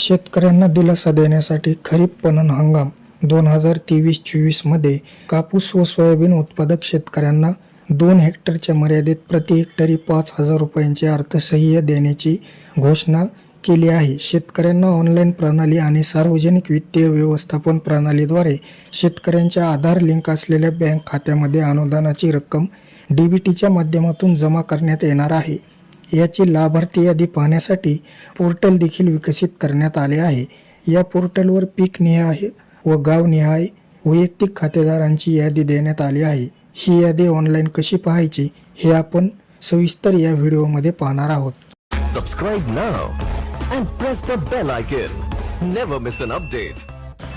शेतकऱ्यांना दिलासा देण्यासाठी खरीप पणन हंगाम दोन हजार तेवीस चोवीसमध्ये कापूस व सोयाबीन उत्पादक शेतकऱ्यांना दोन हेक्टरच्या मर्यादेत प्रति हेक्टरी पाच हजार रुपयांचे अर्थसहाय्य देण्याची घोषणा केली आहे. शेतकऱ्यांना ऑनलाईन प्रणाली आणि सार्वजनिक वित्तीय व्यवस्थापन प्रणालीद्वारे शेतकऱ्यांच्या आधार लिंक असलेल्या बँक खात्यामध्ये अनुदानाची रक्कम डी बी टीच्या माध्यमातून जमा करण्यात येणार आहे. याची लाभार्थी यादी पाहण्यासाठी पोर्टल देखील विकसित करण्यात आले आहे. या पोर्टलवर पीक निहाय व गाव निहाय वैयक्तिक खातेदारांची यादी देण्यात आली आहे. ही यादी ऑनलाईन कशी पाहायची हे आपण सविस्तर या व्हिडिओमध्ये पाहणार आहोत.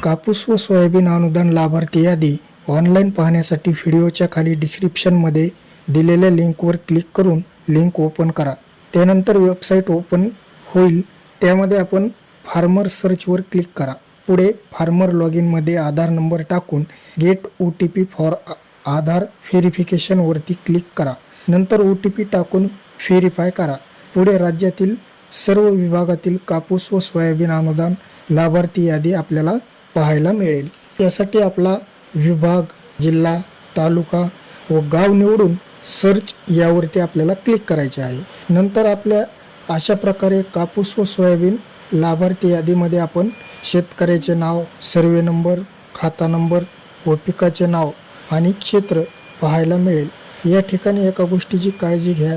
कापूस व सोयाबीन अनुदान लाभार्थी यादी ऑनलाईन पाहण्यासाठी व्हिडिओच्या खाली डिस्क्रिप्शनमध्ये दिलेल्या लिंकवर क्लिक करून लिंक ओपन करा. त्यानंतर वेबसाईट ओपन होईल. त्यामध्ये आपण फार्मर सर्चवर क्लिक करा. पुढे फार्मर लॉग इनमध्ये आधार नंबर टाकून get O T P for Aadhaar व्हेरिफिकेशनवरती click करा. नंतर ओ टी पी टाकून व्हेरीफाय करा. पुढे राज्यातील सर्व विभागातील कापूस व सोयाबीन अनुदान लाभार्थी यादी आपल्याला पाहायला मिळेल. यासाठी आपला विभाग जिल्हा तालुका व गाव निवडून सर्च यावरती आपल्याला क्लिक करायचे आहे. नंतर आपल्या अशा प्रकारे कापूस व सोयाबीन लाभार्थी यादीमध्ये आपण शेतकऱ्याचे नाव सर्वे नंबर खाता नंबर व पिकाचे नाव आणि क्षेत्र पाहायला मिळेल. या ठिकाणी एका गोष्टीची काळजी घ्या.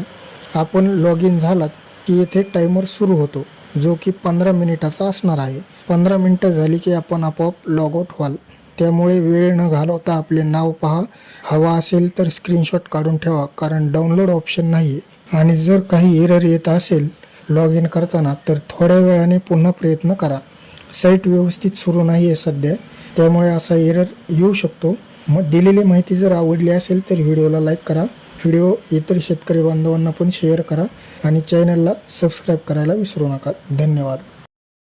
आपण लॉग इन झालात की येथे टायमर सुरू होतो जो की पंधरा मिनिटाचा असणार आहे. पंधरा मिनटं झाली की आपण आपोआप लॉग आउट व्हाल. त्यामुळे वेळ न घालवता आपले नाव पहा. हवा असेल तर स्क्रीनशॉट काढून ठेवा कारण डाउनलोड ऑप्शन नाही. आहे आणि जर काही एरर येत असेल लॉग इन करताना तर थोड्या वेळाने पुन्हा प्रयत्न करा. साईट व्यवस्थित सुरू नाही आहे सध्या त्यामुळे असा एरर येऊ शकतो. मग दिलेली माहिती जर आवडली असेल तर व्हिडिओला लाईक करा. व्हिडिओ इतर शेतकरी बांधवांना पण शेअर करा. आणि चॅनलला सबस्क्राईब करायला विसरू नका. धन्यवाद.